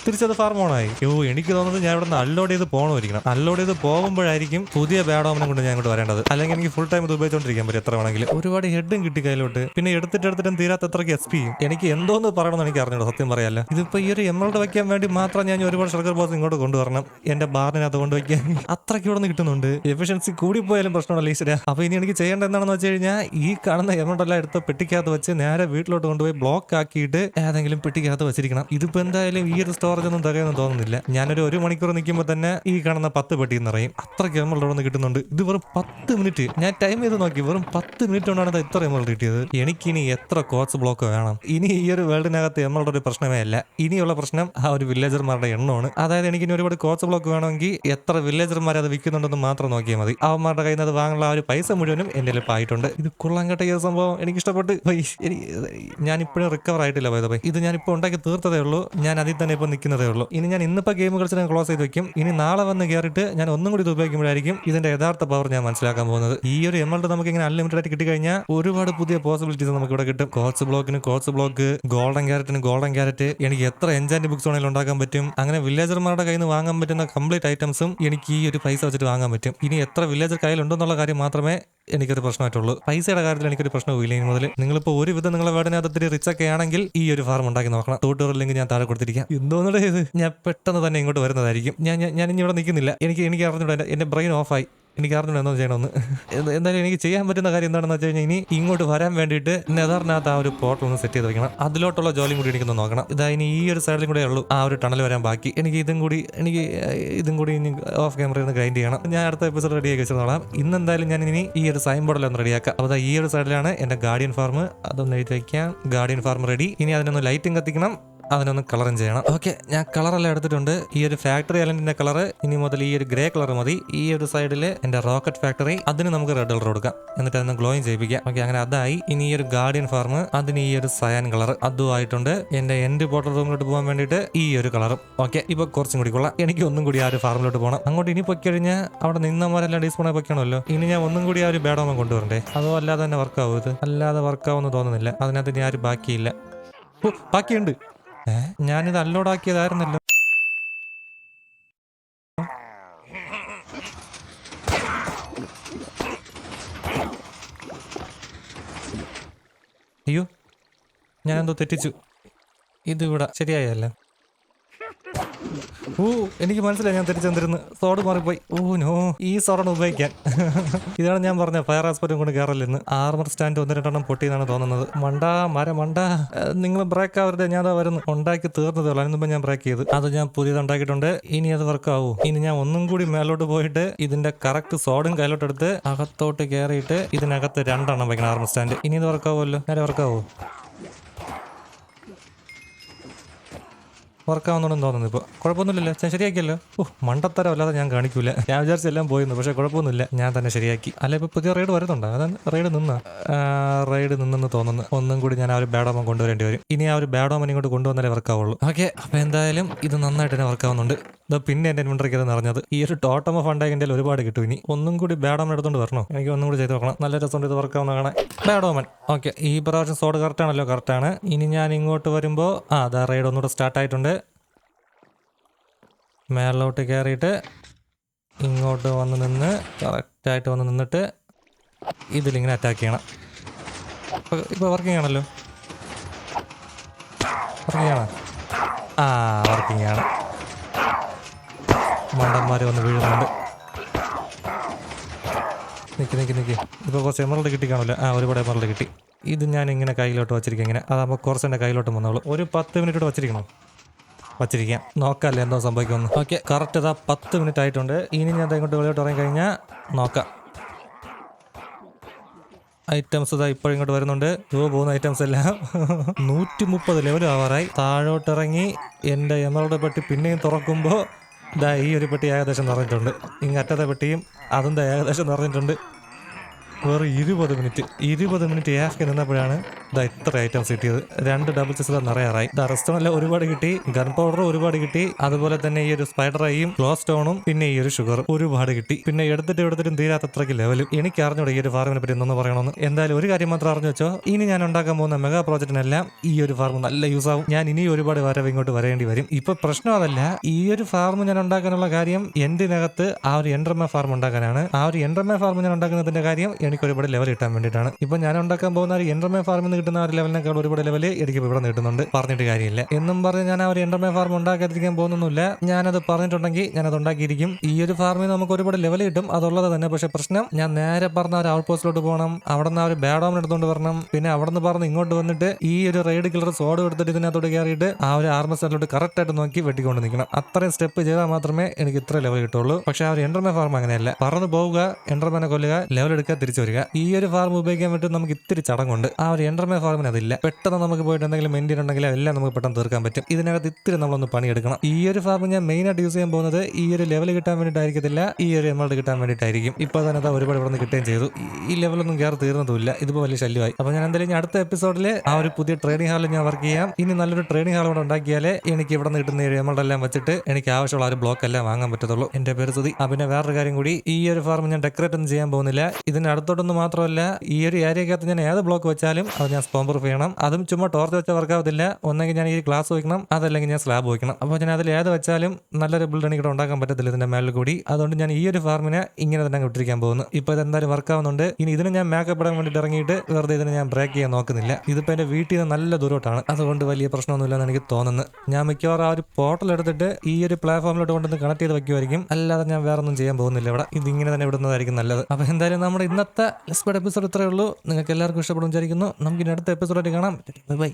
തിരിച്ചത് ഫാർം ഓണായി യോ എനിക്ക് തോന്നുന്നത് ഞാൻ ഇവിടെ നിന്ന് അൺലോഡ് ചെയ്ത് പോകണമായിരിക്കണം അൺലോഡ് ചെയ്ത് പോകുമ്പോഴായിരിക്കും പുതിയ ബാഡോമിനെ കൊണ്ട് ഞാൻ ഇങ്ങോട്ട് വരേണ്ടത്. അല്ലെങ്കിൽ എനിക്ക് ഫുൾ ടൈം ഇത് ഉപയോഗിച്ചോണ്ടിരിക്കാൻ പറ്റും എത്ര വേണമെങ്കിലും. ഒരുപാട് ഹെഡും കിട്ടി കയ്യിലോട്ട്. പിന്നെ എടുത്തിട്ട് എടുത്തിട്ടും തീരാത്ത അത്രയ്ക്ക് എസ് പിയും എനിക്ക് എന്തോന്ന് പറയണമെന്ന് എനിക്ക് അറിഞ്ഞോ സത്യം പറയാല്ല. ഇതിപ്പോ ഈ ഒരു എമറൾഡ് വയ്ക്കാൻ വേണ്ടി മാത്രം ഞാൻ ഒരുപാട് ഷർക്കർ ബോസ് ഇങ്ങോട്ട് കൊണ്ടുവരണം. എന്റെ ബാറിനകത്ത് കൊണ്ടുവയ്ക്കാൻ അത്രയ്ക്ക് ഇവിടെ നിന്ന് കിട്ടുന്നുണ്ട്. എഫിഷ്യൻസി കൂടി പോയാലും പ്രശ്നമല്ല ഈശ്വര അപ്പൊ ഇനി എനിക്ക് ചെയ്യേണ്ട എന്താണെന്ന് വെച്ച് കഴിഞ്ഞാൽ ഈ കാണുന്ന എമൗണ്ട് എല്ലാം എടുത്ത് പെട്ടിക്കകത്ത് വെച്ച് നേരെ വീട്ടിലോട്ട് കൊണ്ടുപോയി ബ്ലോക്ക് ആക്കിയിട്ട് ഏതെങ്കിലും പെട്ടിക്കാത്ത വെച്ചിരിക്കണം. ഇതിപ്പോ എന്തായാലും ഈ ഒരു സ്റ്റോറേജ് ഒന്നും തികയൊന്നും തോന്നുന്നില്ല. ഞാനൊരു ഒരു മണിക്കൂർ നിൽക്കുമ്പോൾ തന്നെ ഈ കാണുന്ന പത്ത് പെട്ടി നിറയും. അത്രയ്ക്ക് അത്ര ഇവിടെ നിന്ന് കിട്ടുന്നുണ്ട്. ഇത് വെറും പത്ത് മിനിറ്റ് ഞാൻ ടൈം ചെയ്ത് നോക്കി വെറും പത്ത് മിനിറ്റ് കൊണ്ടാണ് ഇത് ഇത്ര എമൗണ്ട് കിട്ടിയത്. എനിക്കിനി എത്ര കോച്ച് ബ്ലോക്ക് വേണം? ഇനി ഈ ഒരു വേൾഡിനകത്ത് എമൗണ്ട് ഒരു പ്രശ്നമേ അല്ല. ഇനിയുള്ള പ്രശ്നം ആ ഒരു വില്ലേജർമാരുടെ എണ്ണമാണ്. അതായത് എനിക്ക് ഇനി ഒരുപാട് കോച്ച് ബ്ലോക്ക് വേണമെങ്കിൽ എത്ര വില്ലേജർമാർ അത് വിൽക്കുന്നുണ്ടെന്ന് മാത്രം നോക്കിയാൽ മതി. അവന്മാരുടെ കയ്യിൽ നിന്ന് അത് വാങ്ങാനുള്ള ആ ഒരു പൈസ മുഴുവനും ഇപ്പോൾ ആയിട്ടുണ്ട്. ഇത് കൊള്ളാൻ കേട്ട ഈ സംഭവം എനിക്ക് ഇഷ്ടപ്പെട്ട് ഞാൻ ഇപ്പോഴും റിക്കവർ ആയിട്ടില്ല പോയത് പോയി ഇത് ഞാൻ ഇപ്പോൾ ഉണ്ടാക്കി തീർത്തതേ ഉള്ളൂ. ഞാൻ അതിൽ തന്നെ ഇപ്പോൾ നിൽക്കുന്നതേ ഉള്ളൂ. ഇനി ഞാൻ ഇന്നിപ്പോൾ ഗെയിം കളിച്ച് ഞാൻ ക്ലോസ് ചെയ്ത് വെക്കും. ഇനി നാളെ വന്ന് കയറിയിട്ട് ഞാൻ ഒന്നും കൂടി ഇത് ഉപയോഗിക്കുമ്പോഴായിരിക്കും ഇതിന്റെ യഥാർത്ഥ പവർ ഞാൻ മനസ്സിലാക്കാൻ പോകുന്നത്. ഈ ഒരു എമൗണ്ട് നമുക്ക് ഇങ്ങനെ അൺലിമിറ്റഡ് ആയിട്ട് കിട്ടിക്കഴിഞ്ഞാൽ ഒരുപാട് പുതിയ പോസിബിലിറ്റീസ് നമുക്ക് ഇവിടെ കിട്ടും. കോച്ച് ബ്ലോക്കിന് കോച്ച് ബ്ലോക്ക് ഗോൾഡൻ ക്യാരറ്റിന് ഗോൾഡൻ ക്യാരറ്റ് എനിക്ക് എത്ര എൻജാന്റ് ബുക്സ് വേണമെങ്കിലും ഉണ്ടാക്കാൻ പറ്റും. അങ്ങനെ വില്ലേജർമാരുടെ കയ്യിൽ നിന്ന് വാങ്ങാൻ പറ്റുന്ന കംപ്ലീറ്റ് ഐറ്റംസും എനിക്ക് ഈ ഒരു പൈസ വെച്ചിട്ട് വാങ്ങാൻ പറ്റും. ഇനി എത്ര വില്ലേജർ കയ്യിലുണ്ടെന്നുള്ള കാര്യം മാത്രമേ എനിക്കൊരു പ്രശ്നമായിട്ടുള്ളൂ. പൈസയുടെ കാര്യത്തിൽ എനിക്കൊരു പ്രശ്നമില്ല ഇനി മുതൽ നിങ്ങളിപ്പോൾ ഒരുവിധം നിങ്ങളെ വേടനകത്ത് ഇത്തിരി റിച്ച് ഒക്കെ ആണെങ്കിൽ ഈ ഒരു ഫാർം ഉണ്ടാക്കി നോക്കണം. തൂട്ടൂർ ലിങ്ക് ഞാൻ താഴെ കൊടുത്തിരിക്കാം. എന്തോന്നുള്ളത് ഇത് ഞാൻ പെട്ടെന്ന് തന്നെ ഇങ്ങോട്ട് വരുന്നതായിരിക്കും. ഞാൻ ഞാൻ- ഇനി ഇവിടെ നിൽക്കുന്നില്ല. എനിക്ക് എനിക്ക് അറിഞ്ഞൂടാ എന്റെ- ബ്രെയിൻ ഓഫായി എനിക്ക് അറിഞ്ഞൂടാ എന്തോ ചെയ്യണമെന്ന്. എന്ത- എന്തായാലും എനിക്ക് ചെയ്യാൻ പറ്റുന്ന കാര്യം എന്താണെന്ന് വെച്ച് കഴിഞ്ഞാൽ ഇനി ഇങ്ങോട്ട് വരാൻ വേണ്ടിയിട്ട് നെതറിനകത്ത് ആ ഒരു പോർട്ടൽ ഒന്ന് സെറ്റ് ചെയ്ത് വെക്കണം. അതിലോട്ടുള്ള ജോലിയും കൂടി എനിക്കൊന്ന് നോക്കണം. ഇതാ ഇനി ഈ ഒരു സൈഡിലും കൂടെ ഉള്ളൂ. ആ ഒരു ടണൽ വരാൻ ബാക്കി. എനിക്ക് ഇതും കൂടി എനിക്ക് ഇതും കൂടി ഇനി ഓഫ് ക്യാമറയിൽ നിന്ന് ഗ്രൈൻഡ് ചെയ്യണം. ഞാൻ അടുത്ത എപ്പിസോഡ് റെഡി ആക്കി വെച്ചിരുന്നോളാം ഇന്ന് എന്തായാലും ഞാൻ ഇനി ഈ ഒരു സൈൻ ബോർഡിൽ ഒന്ന് റെഡിയാക്കാം അപ്പോൾ ഈ ഒരു സൈഡിലാണ് എന്റെ ഗാർഡിയൻ ഫാർമ് അതൊന്ന് എഴുതി വയ്ക്കാം ഗാർഡിയൻ ഫാർമ് റെഡി ഇനി അതിനൊന്ന് ലൈറ്റും കത്തിക്കണം. അതിനൊന്ന് കളറും ചെയ്യണം. ഓക്കെ ഞാൻ കളറെല്ലാം എടുത്തിട്ടുണ്ട്. ഈ ഒരു ഫാക്ടറി അലന്റിന്റെ കളർ ഇനി മുതൽ ഈ ഒരു ഗ്രേ കളർ മതി. ഈ ഒരു സൈഡിൽ എന്റെ റോക്കറ്റ് ഫാക്ടറി അതിന് നമുക്ക് റെഡ് കളർ കൊടുക്കാം. എന്നിട്ട് അതൊന്ന് ഗ്ലോയിങ് ചെയ്യിപ്പിക്കാം. ഓക്കെ അങ്ങനെ അതായി. ഇനി ഈ ഒരു ഗാർഡിയൻ ഫാർം അതിന് ഈ ഒരു സയാൻ കളർ അതും ആയിട്ടുണ്ട് എന്റെ എൻഡ് പോട്ടർ റൂമിലോട്ട് പോകാൻ വേണ്ടിയിട്ട് ഈ ഒരു കളറും ഓക്കെ ഇപ്പൊ കുറച്ചും കൂടി കൊള്ളാം. എനിക്ക് ഒന്നും കൂടി ആ ഒരു ഫാർമിലോട്ട് പോകണം അങ്ങോട്ട് ഇനി പൊക്കി കഴിഞ്ഞാൽ അവിടെ നിന്നമാരെല്ലാം ഡീസ്പോണെ പൊക്കണമല്ലോ ഇനി ഞാൻ ഒന്നും കൂടി ആ ഒരു ബേഡോമ കൊണ്ടുവരണ്ടേ? അതോ അല്ലാതെ തന്നെ വർക്കാവും ഇത്? അല്ലാതെ വർക്കാവുമെന്ന് തോന്നുന്നില്ല. അതിനകത്ത് ഇനി ആരും ബാക്കിയില്ല. ബാക്കിയുണ്ട്. ഞാനിത് അല്ലോടാക്കിയതായിരുന്നല്ലോ അയ്യോ ഞാനെന്തോ തെറ്റിച്ചു. ഇതിവിടെ ശരിയായല്ലേ ഓ എനിക്ക് മനസ്സിലായി ഞാൻ തിരിച്ചെന്തിരുന്ന്. സോഡ് മാറിപ്പോയി. Oh no. ഈ സോഡാണ് ഉപയോഗിക്കാൻ. ഇതാണ് ഞാൻ പറഞ്ഞ ഫയർ ആസ്പെറ്റും കൊണ്ട് കയറല്ലെന്ന് ആർമർ സ്റ്റാൻഡ് ഒന്ന് രണ്ടെണ്ണം പൊട്ടിയെന്നാണ് തോന്നുന്നത്. മണ്ടാ മര മണ്ടാ. നിങ്ങൾ ബ്രേക്ക് ആവരുത് ഞാൻ അതാ വരുന്നു. ഉണ്ടാക്കി തീർന്നതേ ഉള്ളൂ. അതിന് മുമ്പ് ഞാൻ ബ്രേക്ക് ചെയ്ത്. അത് ഞാൻ പുതിയത് ഉണ്ടാക്കിയിട്ടുണ്ട്. ഇനി അത് വർക്ക് ആവൂ. ഇനി ഞാൻ ഒന്നും കൂടി മേലോട്ട് പോയിട്ട് ഇതിന്റെ കറക്റ്റ് സോഡും കയ്യിലോട്ട് എടുത്ത് അകത്തോട്ട് കയറിയിട്ട് ഇതിനകത്ത് രണ്ടെണ്ണം വയ്ക്കണം ആർമർ സ്റ്റാൻഡ്. ഇനി ഇത് വർക്ക് ആവുമല്ലോ? നേരെ വർക്ക് ആവോ വർക്ക് ആവുന്നുണ്ടെന്ന് തോന്നുന്നു ഇപ്പോൾ കുഴപ്പമൊന്നുമില്ലല്ലോ. ഞാൻ ശരിയാക്കിയല്ലോ. ഓ മണ്ടത്തരം അല്ലാതെ ഞാൻ കാണിക്കൂല. ഞാൻ വിചാരിച്ചെല്ലാം പോയിരുന്നു. പക്ഷേ കുഴപ്പമൊന്നുമില്ല. ഞാൻ തന്നെ ശരിയാക്കി. അല്ല ഇപ്പോൾ പുതിയ റൈഡ് വരുന്നുണ്ടോ? അതാണ് റൈഡ് നിന്ന. റൈഡ് നിന്നെന്ന് തോന്നുന്നു. ഒന്നും കൂടി ഞാൻ ആ ഒരു ബാഡോമൻ കൊണ്ടുവരേണ്ടി വരും. ഇനി ആ ഒരു ബാഡോമൻ ഇങ്ങോട്ട് കൊണ്ടുവന്നാലേ വർക്കാവുള്ളൂ. ഓക്കെ അപ്പോൾ എന്തായാലും ഇത് നന്നായിട്ട് തന്നെ വർക്കാവുന്നുണ്ട് ഇതാ പിന്നെ എന്റെ ഇൻവെൻട്രിക്ക് അത് നിറഞ്ഞത്. ഈ ഒരു ടോട്ടം ഓഫ് ഉണ്ടായി ഒരുപാട് കിട്ടും ഇനി. ഒന്നും കൂടി ബാഡോമൻ എടുത്തോണ്ട് വരണോ? എനിക്ക് ഒന്നും കൂടി ചെയ്ത് നോക്കണം നല്ല രസമുണ്ട് ഇത് വർക്കാവുന്ന കാണാൻ. ബാഡോമൻ ഓക്കെ ഈ പ്രാവശ്യം സോഡ് കറക്റ്റ് ആണല്ലോ കറക്റ്റാണ് ഇനി ഞാൻ ഇങ്ങോട്ട് വരുമ്പോ ആ അതാ റൈഡ് ഒന്നുകൂടെ സ്റ്റാർട്ട് ആയിട്ടുണ്ട്. മേളിലോട്ട് കയറിയിട്ട് ഇങ്ങോട്ട് വന്ന് നിന്ന് കറക്റ്റായിട്ട് വന്ന് നിന്നിട്ട് ഇതിലിങ്ങനെ അറ്റാക്ക് ചെയ്യണം. ഇപ്പോൾ വർക്കിംഗ് ആണല്ലോ? വർക്കിംഗ് ആണ്? ആ വർക്കിംഗ് ആണ്. മണ്ടന്മാർ വന്ന് വീഴുന്നുണ്ട്. നിൽക്കി നിൽക്കി നിൽക്കി ഇപ്പോൾ കുറച്ച് എമറൽഡ് കിട്ടി കാണില്ല ആ ഒരുപാട് എമറൽഡ് കിട്ടി. ഇത് ഞാൻ ഇങ്ങനെ കയ്യിലോട്ട് വച്ചിരിക്കും ഇങ്ങനെ. അതാകുമ്പോൾ കുറച്ച് എന്റെ കയ്യിലോട്ട് വന്നോളൂ. ഒരു പത്ത് മിനിറ്റ് വച്ചിരിക്കണോ? വച്ചിരിക്കാം നോക്കാല്ലേ എന്തോ സംഭവിക്കുമെന്ന്. ഓക്കെ. കറക്റ്റ് ഇതാ. പത്ത് മിനിറ്റ് ആയിട്ടുണ്ട്. ഇനി ഞാൻ ഇങ്ങോട്ട് വെളിയോട്ട് ഇറങ്ങി കഴിഞ്ഞാൽ നോക്കാം. ഐറ്റംസ് ഇതാ ഇപ്പോൾ ഇങ്ങോട്ട് വരുന്നുണ്ട്. ഇവ പോകുന്ന ഐറ്റംസ് എല്ലാം. നൂറ്റി മുപ്പത് ലെവൽ ആവാറായി. താഴോട്ടിറങ്ങി എന്റെ എമറോഡ് പെട്ടി പിന്നെയും തുറക്കുമ്പോൾ ഇതാ ഈ ഒരു പെട്ടി ഏകദേശം നിറഞ്ഞിട്ടുണ്ട്. ഇങ്ങറ്റത്തെ പെട്ടിയും അതിന്റെ ഏകദേശം നിറഞ്ഞിട്ടുണ്ട്. വെറും ഇരുപത് മിനിറ്റ് ഇരുപത് മിനിറ്റ് ഏഫ്കെ നിന്നപ്പോഴാണ് ഇതാ ഇത്ര ഐറ്റംസ് കിട്ടിയത്. രണ്ട് ഡബിൾ ചെസ് ഇതാ നിറയാറായി. ഇതാ റെസ്റ്റോറന്റിൽ ഒരുപാട് കിട്ടി. ഗൺ പൗഡർ ഒരുപാട് കിട്ടി. അതുപോലെ തന്നെ ഈ ഒരു സ്പൈഡർ ഐയും ഗ്ലോ സ്റ്റോണും പിന്നെ ഈ ഒരു ഷുഗർ ഒരുപാട് കിട്ടി. പിന്നെ എടുത്തിട്ട് എടുത്തിട്ടും തീരാത്തത്രയ്ക്ക് ലെവലും എനിക്ക് അറിഞ്ഞൂടെ ഈ ഒരു ഫാർമിനെ പറ്റി എന്നൊന്ന് പറയണമെന്ന്. എന്തായാലും ഒരു കാര്യം മാത്രം അറിഞ്ഞു വെച്ചോ. ഇനി ഞാൻ ഉണ്ടാക്കാൻ പോകുന്ന മെഗാ പ്രോജക്റ്റിനെല്ലാം ഈ ഒരു ഫാർമ് നല്ല യൂസ് ആവും. ഞാൻ ഇനി ഒരുപാട് വരവ് ഇങ്ങോട്ട് വരേണ്ടി വരും. ഇപ്പൊ പ്രശ്നം അതല്ല. ഈ ഒരു ഫാർമ് ഞാൻ ഉണ്ടാക്കാനുള്ള കാര്യം എന്തിനകത്ത് ആ ഒരു എൻഡർമ ഫാർം ഉണ്ടാക്കാനാണ്. ആ ഒരു എൻഡർമ ഫാർം ഞാൻ ഉണ്ടാക്കുന്നതിന്റെ കാര്യം എനിക്ക് ഒരുപാട് ലെവൽ കിട്ടാൻ വേണ്ടിയിട്ടാണ്. ഇപ്പൊ ഞാൻ ഉണ്ടാക്കാൻ പോകുന്ന ഒരു എൻഡർമ ഫാർമിൽ നിന്ന് കിട്ടുന്ന ഒരു ലെവലിനേക്കാൾ ഒരുപാട് ലെവൽ എനിക്ക് ഇവിടെ കിട്ടുന്നുണ്ട് പറഞ്ഞിട്ട് കാര്യമില്ല. എന്നും പറഞ്ഞ് ഞാൻ ആ ഒരു എന്റർമേ ഫാം ഉണ്ടാക്കാതിരിക്കാൻ പോകുന്നൊന്നുമില്ല. ഞാനത് പറഞ്ഞിട്ടുണ്ടെങ്കിൽ ഞാനത് ഉണ്ടാക്കിയിരിക്കും. ഈ ഒരു ഫാർമിൽ നമുക്ക് ഒരുപാട് ലെവൽ കിട്ടും. അതുള്ളത് തന്നെ. പക്ഷെ പ്രശ്നം ഞാൻ നേരെ പറഞ്ഞ ഒരു ഔട്ട് പോസ്റ്റിലോട്ട് പോകണം. അവിടെ നിന്ന് ആ ഒരു ബാഡോമൻ എടുത്തുകൊണ്ട് വരണം. പിന്നെ അവിടെ നിന്ന് പറഞ്ഞ് ഇങ്ങോട്ട് വന്നിട്ട് ഈ ഒരു റൈഡ് കില്ലർ സോഡ് എടുത്തിട്ട് ഇതിനകത്തോട്ട് കയറിയിട്ട് ആ ഒരു ആർമർ സ്ഥലത്തോട്ട് കറക്റ്റ് ആയിട്ട് നോക്കി വെട്ടിക്കൊണ്ട് നിൽക്കണം. അത്രയും സ്റ്റെപ്പ് ചെയ്താൽ മാത്രമേ എനിക്ക് ഇത്ര ലെവൽ കിട്ടുള്ളൂ. പക്ഷെ ആ ഒരു എന്റർമേ ഫാം അങ്ങനെയല്ല. പറന്ന് പോവുക എൻഡർമേനെ കൊല്ലുക ലെവൽ എടുക്കുക തിരിച്ചു വരിക. ഈ ഒരു ഫാർം ഉപയോഗിക്കാൻ വേണ്ടി നമുക്ക് ഇത്തിരി ചടങ്ങുണ്ട്. ആ ഒരു എൻഡർമേ ഭാഗം അതില്ല. പെട്ടെന്ന് നമുക്ക് പോയിട്ട് എന്തെങ്കിലും മെയിന്റെയിൻ ഉണ്ടെങ്കിൽ എല്ലാം നമുക്ക് പെട്ടെന്ന് തീർക്കാൻ പറ്റും. ഇതിനകത്ത് ഇത്തിരി നമ്മളൊന്ന് പണിയെടുക്കണം. ഈ ഒരു ഫാർം ഞാൻ മെയിൻ ആയിട്ട് യൂസ് ചെയ്യാൻ പോകുന്നത് ഈ ഒരു ലെവൽ കിട്ടാൻ വേണ്ടിയിട്ടായിരിക്കത്തില്ല ഈ ഒരു എമൗണ്ട് കിട്ടാൻ വേണ്ടിയിട്ടായിരിക്കും. ഇപ്പോൾ തന്നെ അതാ ഒരുപാട് ഇവിടെ നിന്ന് കിട്ടുകയും ചെയ്തു. ഈ ലെവലൊന്നും കയറി തീർന്നതുമില്ല. ഇതിപ്പോൾ വലിയ ശല്യമായി. അപ്പോൾ ഞാൻ എന്തായാലും അടുത്ത എപ്പിസോഡിൽ ആ ഒരു പുതിയ ട്രെയിനിങ് ഹാളിൽ ഞാൻ വർക്ക് ചെയ്യാം. ഇനി നല്ലൊരു ട്രെയിനിങ് ഹാൾ ഇവിടെ ഉണ്ടാക്കിയാലേ എനിക്ക് ഇവിടെ നിന്ന് കിട്ടുന്ന എമൗണ്ട് എല്ലാം വെച്ചിട്ട് എനിക്ക് ആവശ്യമുള്ള ഒരു ബ്ലോക്ക് എല്ലാം വാങ്ങാൻ പറ്റത്തുള്ളൂ. എന്റെ പേര് സുതി ആ പിന്നെ വേറൊരു കാര്യം കൂടി. ഈ ഒരു ഫാർം ഞാൻ ഡെക്കറേറ്റ് ഒന്നും ചെയ്യാൻ പോകുന്നില്ല. ഇതിന് അടുത്തോട്ടൊന്നും മാത്രമല്ല ഈ ഒരു ഏരിയക്കകത്ത് ഞാൻ ഏത് ബ്ലോക്ക് വെച്ചാലും അത് ഞാൻ സ്പോൺ പ്രൂഫ് ചെയ്യണം. അതും ചുമ്മാ ടോർച്ച് വെച്ചാൽ വർക്കാവത്തില്ല ഒന്നെങ്കിൽ ഞാൻ ഈ ഗ്ലാസ് വയ്ക്കണം. അതല്ലെങ്കിൽ ഞാൻ സ്ലാബ് വയ്ക്കണം. അപ്പോൾ ഞാൻ അതിൽ ഏത് വെച്ചാലും നല്ലൊരു ബിൽഡ് എനിക്ക് ഉണ്ടാക്കാൻ പറ്റത്തില്ല ഇതിന്റെ മേളിൽ കൂടി. അതുകൊണ്ട് ഞാൻ ഈ ഒരു ഫാർമിനെ ഇങ്ങനെ തന്നെ വിട്ടിരിക്കാൻ പോകുന്നു. ഇപ്പോൾ ഇത് എന്തായാലും വർക്കാവുന്നുണ്ട് ഇനി ഇതിന് ഞാൻ മേക്കപ്പ് ഇടാൻ വേണ്ടിയിട്ട് ഇറങ്ങിയിട്ട് വെറുതെ ഇതിന് ഞാൻ ബ്രേക്ക് ചെയ്യാൻ നോക്കുന്നില്ല. ഇതിപ്പോൾ എന്റെ വീട്ടിൽ നിന്ന് നല്ല ദൂരോട്ടാണ്. അതുകൊണ്ട് വലിയ പ്രശ്നമൊന്നുമില്ലെന്ന് എനിക്ക് തോന്നുന്നു. ഞാൻ മിക്കവാറും ആ ഒരു പോർട്ടൽ എടുത്തിട്ട് ഈ ഒരു പ്ലാറ്റ്ഫോമിലോട്ട് കൊണ്ടുവന്ന് കണക്ട് ചെയ്ത് വെക്കുമായിരിക്കും അല്ലാതെ ഞാൻ വേറെ ഒന്നും ചെയ്യാൻ പോകുന്നില്ല ഇവിടെ. ഇതിങ്ങനെ തന്നെ വിടുന്നതായിരിക്കും നല്ലത്. അപ്പോൾ എന്തായാലും നമ്മുടെ ഇന്നത്തെ ലെസ്പെഡ് എപ്പിസോഡ് ഇത്രയേ ഉള്ളൂ. നിങ്ങൾക്ക് എല്ലാവർക്കും ഇഷ്ടപ്പെടും വിചാരിക്കുന്നു. നമുക്ക് അടുത്ത എപ്പിസോഡായിട്ട് കാണാം. ബൈ.